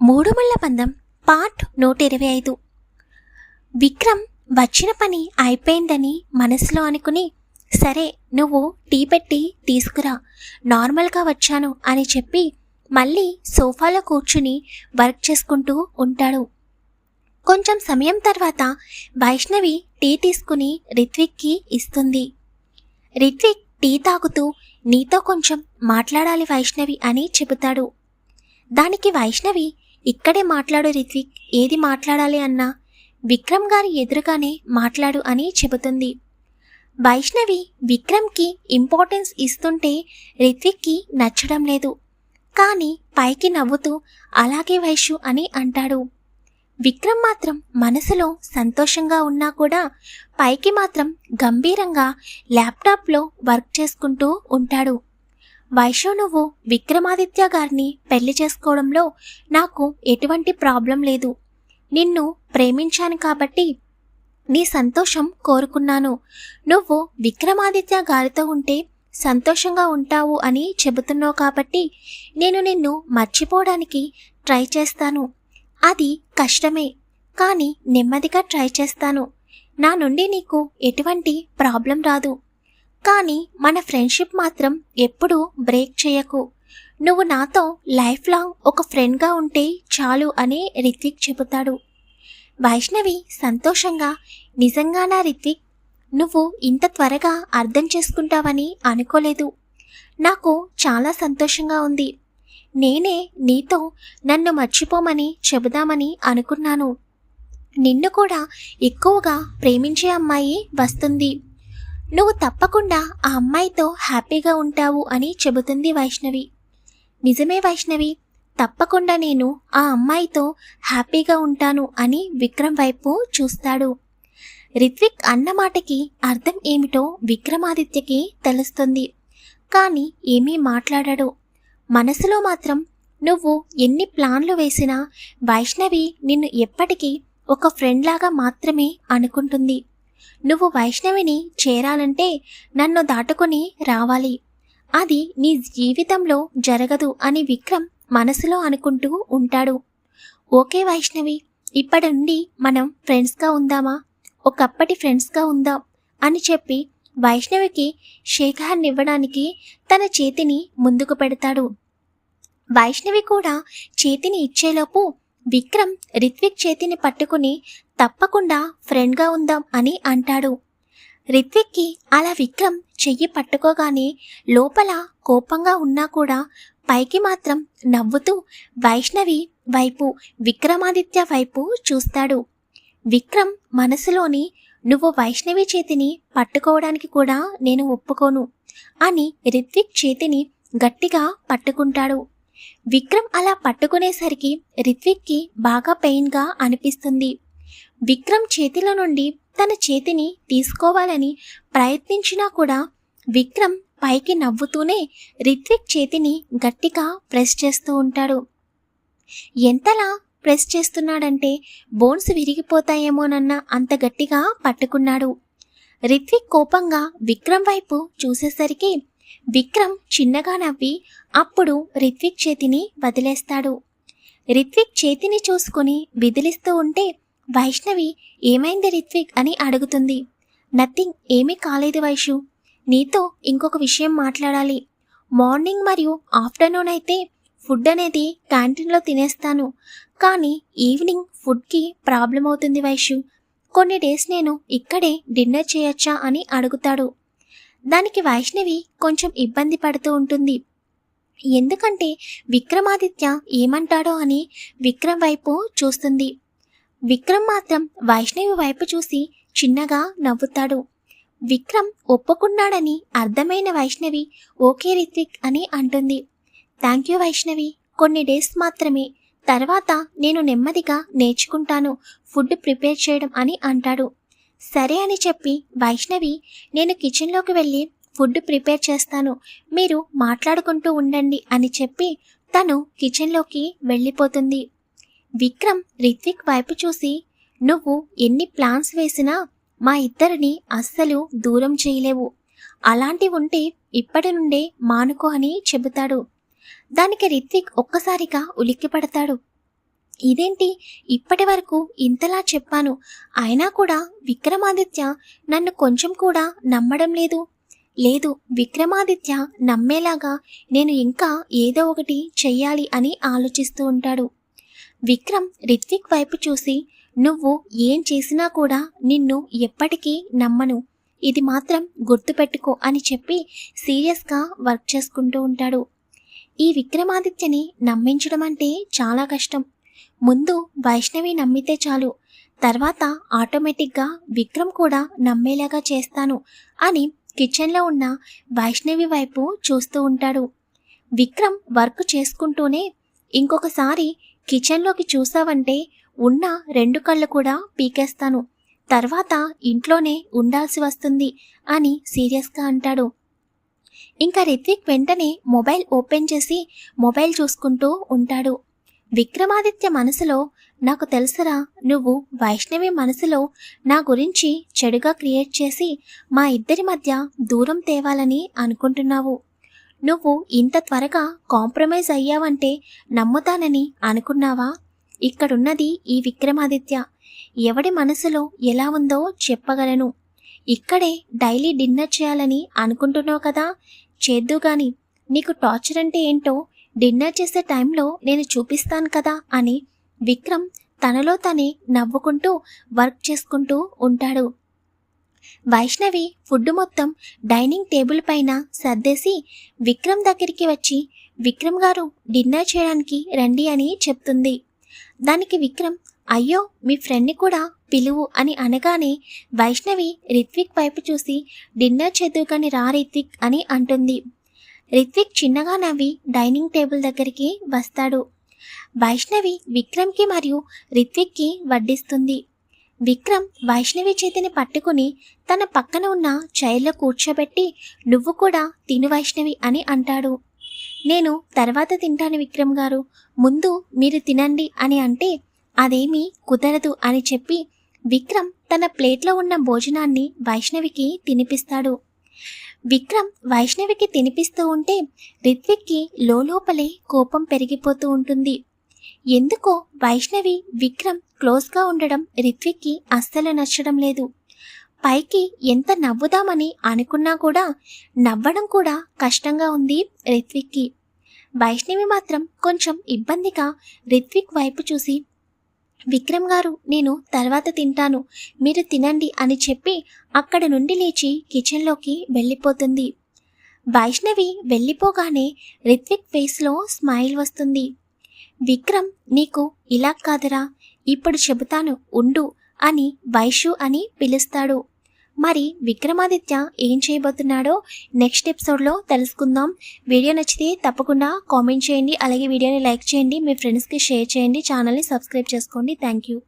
మూడు ముళ్ళ పందం పార్ట్ నూట ఇరవై ఐదు విక్రమ్ వచ్చిన పని అయిపోయిందని మనసులో అనుకుని సరే నువ్వు టీ పెట్టి తీసుకురా నార్మల్గా వచ్చాను అని చెప్పి మళ్ళీ సోఫాలో కూర్చుని వర్క్ చేసుకుంటూ ఉంటాడు. కొంచెం సమయం తర్వాత వైష్ణవి టీ తీసుకుని రిత్విక్కి ఇస్తుంది. రిత్విక్ టీ తాగుతూ నీతో కొంచెం మాట్లాడాలి వైష్ణవి అని చెబుతాడు. దానికి వైష్ణవి ఇక్కడే మాట్లాడు రిత్విక్. ఏది మాట్లాడాలి అన్నా? విక్రమ్ గారి ఎదురుగానే మాట్లాడు అని చెబుతుంది. వైష్ణవి విక్రమ్కి ఇంపార్టెన్స్ ఇస్తుంటే రిత్విక్కి నచ్చడం లేదు. కానీ పైకి నవ్వుతూ అలాగే వైషు అని అంటాడు. విక్రమ్ మాత్రం మనసులో సంతోషంగా ఉన్నా కూడా పైకి మాత్రం గంభీరంగా ల్యాప్టాప్లో వర్క్ చేసుకుంటూ ఉంటాడు. వైషు నువ్వు విక్రమాదిత్య గారిని పెళ్ళి చేసుకోవడంలో నాకు ఎటువంటి ప్రాబ్లం లేదు. నిన్ను ప్రేమించాను కాబట్టి నీ సంతోషం కోరుకున్నాను. నువ్వు విక్రమాదిత్య గారితో ఉంటే సంతోషంగా ఉంటావు అని చెబుతున్నావు కాబట్టి నేను నిన్ను మర్చిపోవడానికి ట్రై చేస్తాను. అది కష్టమే కానీ నెమ్మదిగా ట్రై చేస్తాను. నా నుండి నీకు ఎటువంటి ప్రాబ్లం రాదు. కానీ మన ఫ్రెండ్షిప్ మాత్రం ఎప్పుడూ బ్రేక్ చేయకు. నువ్వు నాతో లైఫ్ లాంగ్ ఒక ఫ్రెండ్గా ఉంటే చాలు అని రిత్విక్ చెబుతాడు. వైష్ణవి సంతోషంగా నిజంగానా రిత్విక్? నువ్వు ఇంత త్వరగా అర్థం చేసుకుంటావని అనుకోలేదు. నాకు చాలా సంతోషంగా ఉంది. నేనే నీతో నన్ను మర్చిపోమని చెబుదామని అనుకున్నాను. నిన్ను కూడా ఎక్కువగా ప్రేమించే అమ్మాయి వస్తుంది. నువ్వు తప్పకుండా ఆ అమ్మాయితో హ్యాపీగా ఉంటావు అని చెబుతుంది వైష్ణవి. నిజమే వైష్ణవి తప్పకుండా నేను ఆ అమ్మాయితో హ్యాపీగా ఉంటాను అని విక్రమ్ వైపు చూస్తాడు. రిత్విక్ అన్న మాటకి అర్థం ఏమిటో విక్రమాదిత్యకి తెలుస్తుంది. కానీ ఏమీ మాట్లాడాడు. మనసులో మాత్రం నువ్వు ఎన్ని ప్లాన్లు వేసినా వైష్ణవి నిన్ను ఎప్పటికీ ఒక ఫ్రెండ్లాగా మాత్రమే అనుకుంటుంది. నువ్వు వైష్ణవిని చేరాలంటే నన్ను దాటుకుని రావాలి. అది నీ జీవితంలో జరగదు అని విక్రమ్ మనసులో అనుకుంటూ ఉంటాడు. ఓకే వైష్ణవి ఇప్పటి నుండి మనం ఫ్రెండ్స్గా ఉందామా? ఒకప్పటి ఫ్రెండ్స్గా ఉందాం అని చెప్పి వైష్ణవికి శేఖర్ని ఇవ్వడానికి తన చేతిని ముందుకు పెడతాడు. వైష్ణవి కూడా చేతిని ఇచ్చేలోపు విక్రమ్ రిత్విక్ చేతిని పట్టుకుని తప్పకుండా ఫ్రెండ్గా ఉందాం అని అంటాడు. రిత్విక్కి అలా విక్రమ్ చెయ్యి పట్టుకోగానే లోపల కోపంగా ఉన్నా కూడా పైకి మాత్రం నవ్వుతూ వైష్ణవి వైపు విక్రమాదిత్య వైపు చూస్తాడు. విక్రమ్ మనసులోని నువ్వు వైష్ణవి చేతిని పట్టుకోవడానికి కూడా నేను ఒప్పుకోను అని రిత్విక్ చేతిని గట్టిగా పట్టుకుంటాడు. విక్రమ్ అలా పట్టుకునేసరికి రిత్విక్కి బాగా పెయిన్గా అనిపిస్తుంది. విక్రమ్ చేతిలో నుండి తన చేతిని తీసుకోవాలని ప్రయత్నించినా కూడా విక్రమ్ పైకి నవ్వుతూనే రిత్విక్ చేతిని గట్టిగా ప్రెస్ చేస్తూ ఉంటాడు. ఎంతలా ప్రెస్ చేస్తున్నాడంటే బోన్స్ విరిగిపోతాయేమోనన్న అంత గట్టిగా పట్టుకున్నాడు. రిత్విక్ కోపంగా విక్రమ్ వైపు చూసేసరికి విక్రమ్ చిన్నగా నవ్వి అప్పుడు రిత్విక్ చేతిని వదిలేస్తాడు. రిత్విక్ చేతిని చూసుకుని విదిలిస్తూ ఉంటే వైష్ణవి ఏమైంది రిత్విక్? అని అడుగుతుంది. నథింగ్ ఏమీ కాలేదు వైషు. నీతో ఇంకొక విషయం మాట్లాడాలి. మార్నింగ్ మరియు ఆఫ్టర్నూన్ అయితే ఫుడ్ అనేది క్యాంటీన్లో తినేస్తాను. కానీ ఈవినింగ్ ఫుడ్కి ప్రాబ్లం అవుతుంది వైషు. కొన్ని డేస్ నేను ఇక్కడే డిన్నర్ చేయొచ్చా? అని అడుగుతాడు. దానికి వైష్ణవి కొంచెం ఇబ్బంది పడుతూ ఉంటుంది. ఎందుకంటే విక్రమాదిత్య ఏమంటాడో అని విక్రమ్ వైపు చూస్తుంది. విక్రమ్ మాత్రం వైష్ణవి వైపు చూసి చిన్నగా నవ్వుతాడు. విక్రమ్ ఒప్పుకున్నాడని అర్థమైన వైష్ణవి ఓకే రిత్విక్ అని అంటుంది. Thank you Vaishnavi. కొన్ని డేస్ మాత్రమే. తర్వాత నేను నెమ్మదిగా నేర్చుకుంటాను. ఫుడ్ ప్రిపేర్ చేయడం అని అంటాడు. సరే అని చెప్పి వైష్ణవి నేను కిచెన్లోకి వెళ్ళి ఫుడ్ ప్రిపేర్ చేస్తాను. మీరు మాట్లాడుకుంటూ ఉండండి అని చెప్పి తను కిచెన్లోకి వెళ్ళిపోతుంది. విక్రమ్ రిత్విక్ వైపు చూసి నువ్వు ఎన్ని ప్లాన్స్ వేసినా మా ఇద్దరిని అస్సలు దూరం చేయలేవు. అలాంటి ఉంటే ఇప్పటి నుండే మానుకో అని చెబుతాడు. దానికి రిత్విక్ ఒక్కసారిగా ఉలిక్కిపడతాడు. ఇదేంటి? ఇప్పటి వరకు ఇంతలా చెప్పాను. అయినా కూడా విక్రమాదిత్య నన్ను కొంచెం కూడా నమ్మడం లేదు. లేదు విక్రమాదిత్య నమ్మేలాగా నేను ఇంకా ఏదో ఒకటి చెయ్యాలి అని ఆలోచిస్తూ ఉంటాడు. విక్రమ్ రిత్విక్ వైపు చూసి నువ్వు ఏం చేసినా కూడా నిన్ను ఎప్పటికీ నమ్మను. ఇది మాత్రం గుర్తుపెట్టుకో అని చెప్పి సీరియస్గా వర్క్ చేసుకుంటూ ఉంటాడు. ఈ విక్రమాదిత్యని నమ్మించడం అంటే చాలా కష్టం. ముందు వైష్ణవి నమ్మితే చాలు. తర్వాత ఆటోమేటిక్గా విక్రమ్ కూడా నమ్మేలాగా చేస్తాను అని కిచెన్లో ఉన్న వైష్ణవి వైపు చూస్తూ ఉంటాడు. విక్రమ్ వర్క్ చేసుకుంటూనే ఇంకొకసారి కిచెన్లోకి చూసావంటే ఉన్న రెండు కళ్ళు కూడా పీకేస్తాను. తర్వాత ఇంట్లోనే ఉండాల్సి వస్తుంది అని సీరియస్గా అంటాడు. ఇంకా రిత్విక్ వెంటనే మొబైల్ ఓపెన్ చేసి మొబైల్ చూసుకుంటూ ఉంటాడు. విక్రమాదిత్య మనసులో నాకు తెలుసరా నువ్వు వైష్ణవి మనసులో నా గురించి చెడుగా క్రియేట్ చేసి మా ఇద్దరి మధ్య దూరం తేవాలని అనుకుంటున్నావు. నువ్వు ఇంత త్వరగా కాంప్రమైజ్ అయ్యావంటే నమ్ముతానని అనుకున్నావా? ఇక్కడున్నది ఈ విక్రమాదిత్య. ఎవడి మనసులో ఎలా ఉందో చెప్పగలను. ఇక్కడే డైలీ డిన్నర్ చేయాలని అనుకుంటున్నావు కదా? చేద్దుగాని నీకు టార్చర్ అంటే ఏంటో డిన్నర్ చేసే టైంలో నేను చూపిస్తాను కదా అని విక్రమ్ తనలో తనే నవ్వుకుంటూ వర్క్ చేసుకుంటూ ఉంటాడు. వైష్ణవి ఫుడ్ మొత్తం డైనింగ్ టేబుల్ పైన సర్దేసి విక్రమ్ దగ్గరికి వచ్చి విక్రమ్ గారు డిన్నర్ చేయడానికి రండి అని చెప్తుంది. దానికి విక్రమ్ అయ్యో మీ ఫ్రెండ్ని కూడా పిలువు అని అనగానే వైష్ణవి రిత్విక్ వైపు చూసి డిన్నర్ చేద్దుకని రా రిత్విక్ అని అంటుంది. రిత్విక్ చిన్నగా నవ్వి డైనింగ్ టేబుల్ దగ్గరికి వస్తాడు. వైష్ణవి విక్రమ్కి మరియు రిత్విక్కి వడ్డిస్తుంది. విక్రమ్ వైష్ణవి చేతిని పట్టుకుని తన పక్కన ఉన్న చైర్లో కూర్చోబెట్టి నువ్వు కూడా తిను వైష్ణవి అని అంటాడు. నేను తర్వాత తింటాను విక్రమ్ గారు. ముందు మీరు తినండి అని అంటే అదేమీ కుదరదు అని చెప్పి విక్రమ్ తన ప్లేట్లో ఉన్న భోజనాన్ని వైష్ణవికి తినిపిస్తాడు. విక్రమ్ వైష్ణవికి తినిపిస్తూ ఉంటే రిత్విక్కి లోపలే కోపం పెరిగిపోతూ ఉంటుంది. ఎందుకో వైష్ణవి విక్రమ్ క్లోజ్గా ఉండడం రిత్విక్కి అస్సలు నచ్చడం లేదు. పైకి ఎంత నవ్వుదామని అనుకున్నా కూడా నవ్వడం కూడా కష్టంగా ఉంది రిత్విక్కి. వైష్ణవి మాత్రం కొంచెం ఇబ్బందిగా రిత్విక్ వైపు చూసి విక్రమ్ గారు నేను తర్వాత తింటాను. మీరు తినండి అని చెప్పి అక్కడ నుండి లేచి కిచెన్లోకి వెళ్ళిపోతుంది. వైష్ణవి వెళ్ళిపోగానే రిత్విక్ ఫేస్లో స్మైల్ వస్తుంది. విక్రమ్ నీకు ఇలా కాదురా ఇప్పుడు చెబుతాను ఉండు అని వైషు అని పిలుస్తాడు. మరి విక్రమాదిత్య ఏం చేయబోతున్నాడో నెక్స్ట్ ఎపిసోడ్లో తెలుసుకుందాం. వీడియో నచ్చితే తప్పకుండా కామెంట్ చేయండి అలాగే వీడియోని లైక్ చేయండి మీ ఫ్రెండ్స్కి షేర్ చేయండి ఛానల్ని సబ్స్క్రైబ్ చేసుకోండి. Thank you